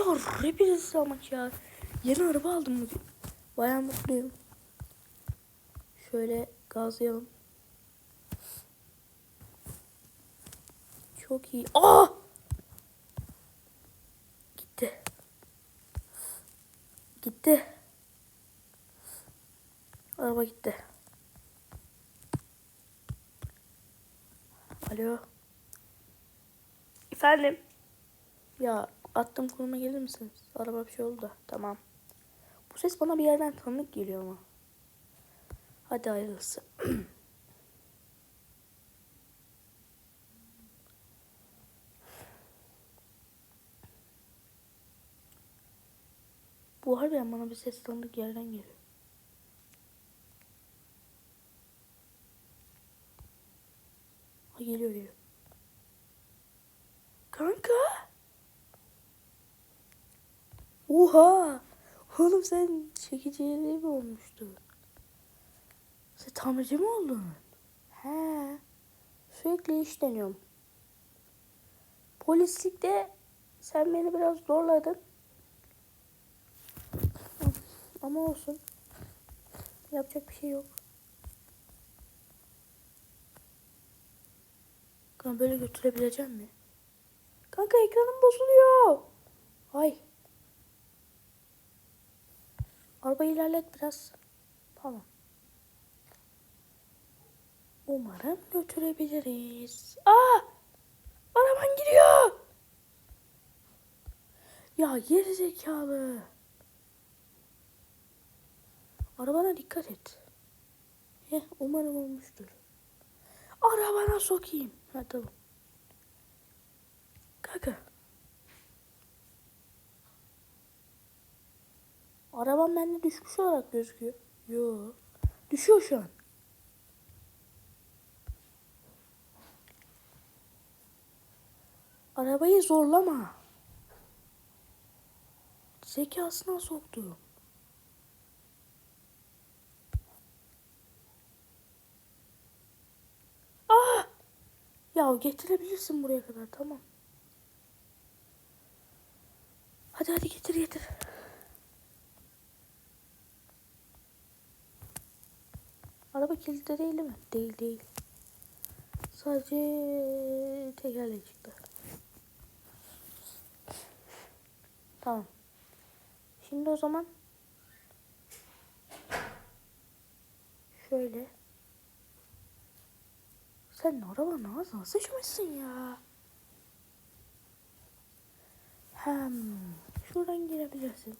Arkadaşlar hepinize almak ya. Yeni araba aldım bugün. Baya mutluyum. Şöyle gazlayalım. Çok iyi. Aa! Gitti. Gitti. Araba gitti. Alo. Efendim. Ya attım konuma gelir misiniz? Araba bir şey oldu da. Tamam. Bu ses bana bir yerden tanıdık geliyor ama. Hadi hayırlısı. Bu harbiden bana bir ses tanıdık yerden geliyor. Geliyor geliyor. Kanka. Oha. Oğlum sen çekiciye mi olmuştun? Sen tamirci mi oldun? He. Sürekli iş deniyorum. Polislikte sen beni biraz zorladın. Ama olsun. Yapacak bir şey yok. Kanka böyle götürebileceğim mi? Kanka ekranım bozuluyor. Ay. Arabayı ilerlet biraz. Tamam. Umarım götürebiliriz. Aa! Araban gidiyor. Ya geri zekalı. Arabana dikkat et. Heh, umarım olmuştur. Arabana sokayım. Ha tamam. Kanka. Arabam bende düşmüş olarak gözüküyor. Yo. Düşüyor şu an. Arabayı zorlama. Zekasına soktu. Ah! Ya getirebilirsin buraya kadar tamam. Hadi hadi getir getir. Araba kilitli değil mi? Değil değil. Sadece tekerleği çıktı. Tamam. Şimdi o zaman şöyle sen arabanı ağzına sıçmışsın ya. Hem şuradan girebilirsin.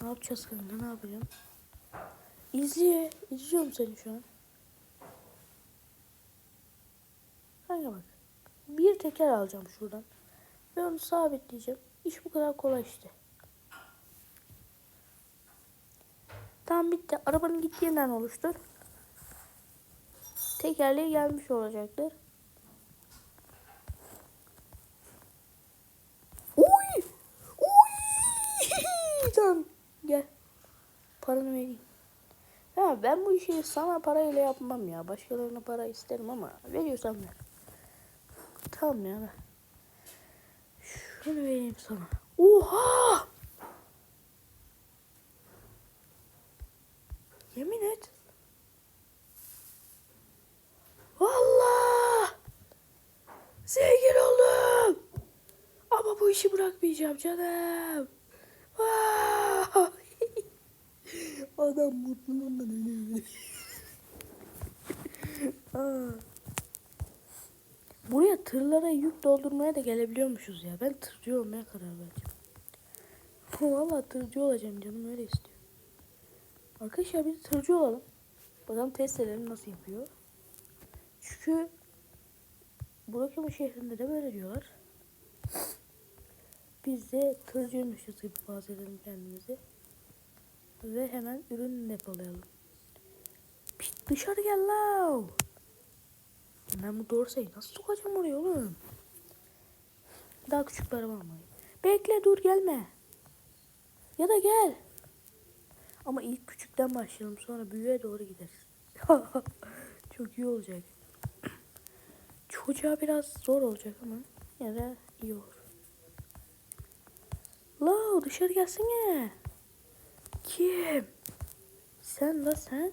Ne yapacağız kanka ne yapacağım? İzle. İzliyorum seni şu an. Kanka bak. Bir teker alacağım şuradan. Ve onu sabitleyeceğim. İş bu kadar kolay işte. Tamam bitti. Arabanın gittiği yerden oluştur. Tekerleği gelmiş olacaktır. Uy! Uy! Tamam. Paranı vereyim. Ya ben bu işi sana parayla yapmam ya. Başkalarına para isterim ama veriyorsan ver. Tamam ya. Şunu vereyim sana. Oha! Yemin et. Valla! Zengin oldum. Ama bu işi bırakmayacağım canım. Vay! Adam mutluluğundan ölüyor. Buraya tırlara yük doldurmaya da gelebiliyormuşuz ya. Ben tırcı olmaya karar verdim. Valla tırcı olacağım canım öyle istiyor. Arkadaşlar bir tırcı olalım. Bakalım test edelim nasıl yapıyor. Çünkü Burakama şehrinde de böyle diyorlar. Biz de tırcıymışız gibi farz edelim kendimizi. Ve hemen ürün depolayalım. Pişt, dışarı gel la. Ben bu dorsayı nasıl sokacağım oraya oğlum? Daha küçük bir araba almalıyım. Bekle dur gelme. Ya da gel. Ama ilk küçükten başlayalım sonra büyüğe doğru gideriz. Çok iyi olacak. Çocuğa biraz zor olacak ama ya da iyi olur. Alo dışarı gelsene. Kim? Sen la sen.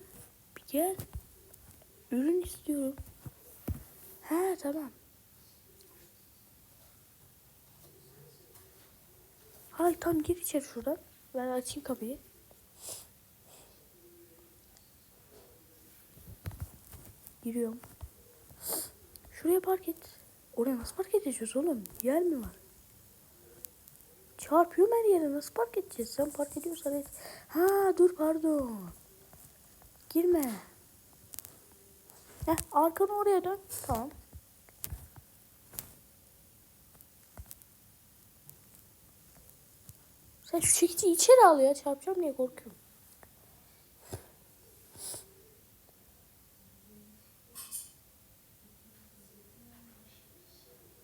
Bir gel. Ürün istiyorum. He tamam. Hay tam gir içeri şuradan. Ben açayım kapıyı. Giriyorum. Şuraya park et. Oraya nasıl park edeceğiz oğlum? Yer mi var? Çarpıyorum her yere. Nasıl park edeceğiz? Sen park ediyorsan et. Ha dur pardon. Girme. Heh, arkanı oraya dön. Tamam. Sen şu çekici içeri al ya. Çarpacağım diye korkuyorum.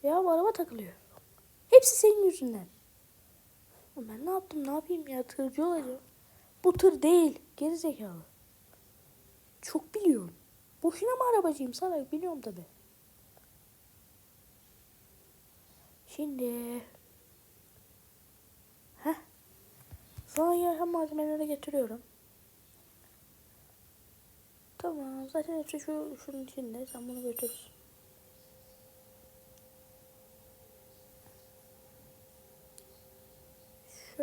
Ya bu araba takılıyor. Hepsi senin yüzünden. Ben ne yaptım ne yapayım ya tırcı olacağım. Bu tır değil geri zekalı. Çok biliyorum. Boşuna mı arabacıyım sana biliyorum tabi. Şimdi. Heh. Sana gereken malzemeleri getiriyorum. Tamam zaten hepsi şu şunun içinde sen bunu götürürsün.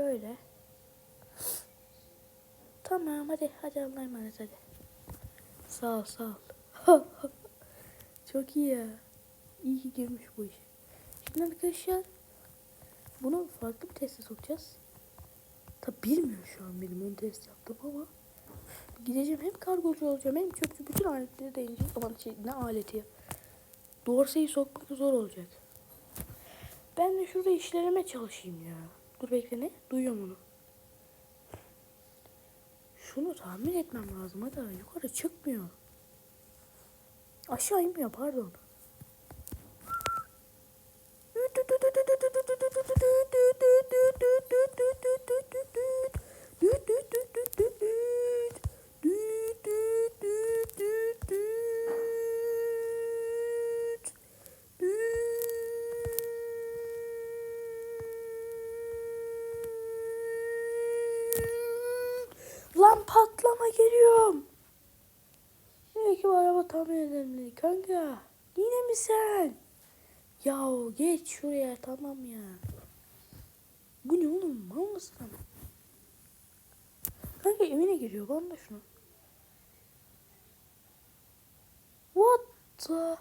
Şöyle. Tamam hadi hadi Allah'a emanet hadi. Sağ ol sağ ol. Çok iyi ya. İyi ki girmiş bu iş. Şimdi arkadaşlar bunu farklı bir teste sokacağız. Tabi bilmiyor şu an benim ön test yaptım ama gideceğim hem kargocu olacağım hem çöpçü bütün aletleri deneyeceğim. Aman şey ne aleti ya. Dorseyi sokmak zor olacak. Ben de şurada işlerime çalışayım ya. Dur bekle ne? Duyuyorum onu. Şunu tahmin etmem lazım. Hadi yukarı çıkmıyor. Aşağı inmiyor pardon. Lan patlama geliyorum. Belki bu araba tahmin edemedi kanka. Yine mi sen? Ya geç şuraya tamam ya. Bu ne oğlum mal mısın? Kanka evine giriyor bana da şunu. What the?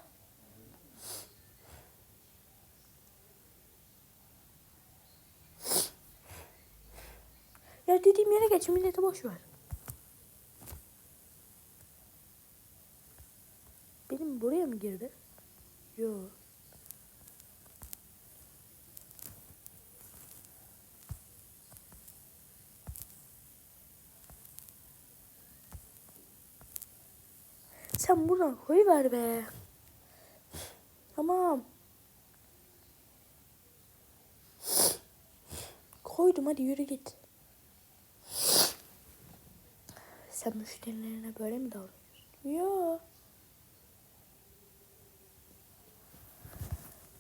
Ya dediğim yere geç milleti boş ver. Benim buraya mı girdi? Yo. Sen buradan koyuver be. Tamam. Koydum hadi yürü git. Sen müşterilerine böyle mi davranıyorsun? Yo.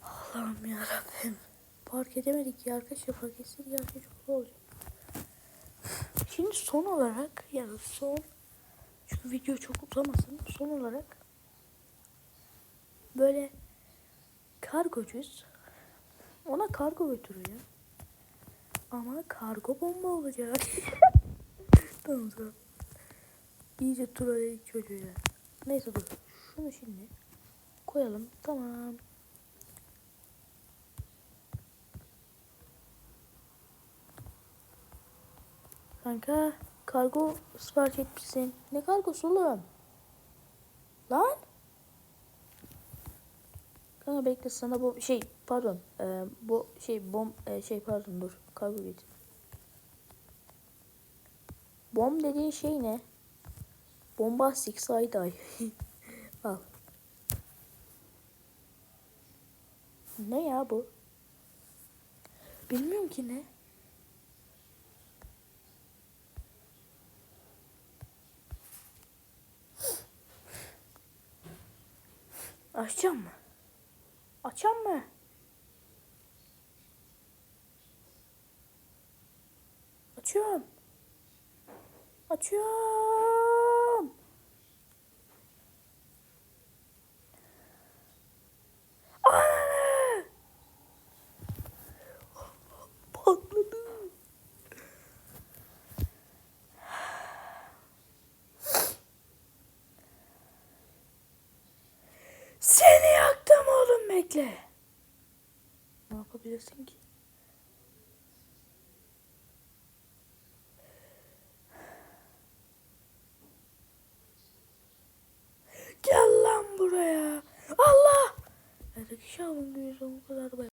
Allah'ım yarabbim. Park edemedik ya arkadaşlar. Park etseydik arkadaşlar çok zor olacak. Şimdi son olarak yani son çünkü video çok uzamasın. Son olarak böyle kargocuyuz. Ona kargo götürüyor. Ama kargo bomba olacak. tamam tamam. İyice trolledik çocuğu ya. Neyse dur. Şunu şimdi koyalım. Tamam. Kanka kargo sipariş etmişsin. Ne kargosu oğlum? Lan? Kanka bekle sana bu şey pardon e, bu şey bom e, şey pardon dur kargo getir. Bom dediğin şey ne? Bombastik side-eye. Al. Ne ya bu? Bilmiyorum ki ne. Açacağım mı? Açacağım mı? Açıyorum. Açıyorum. Seni yaktım oğlum bekle. Ne yapabilirsin ki?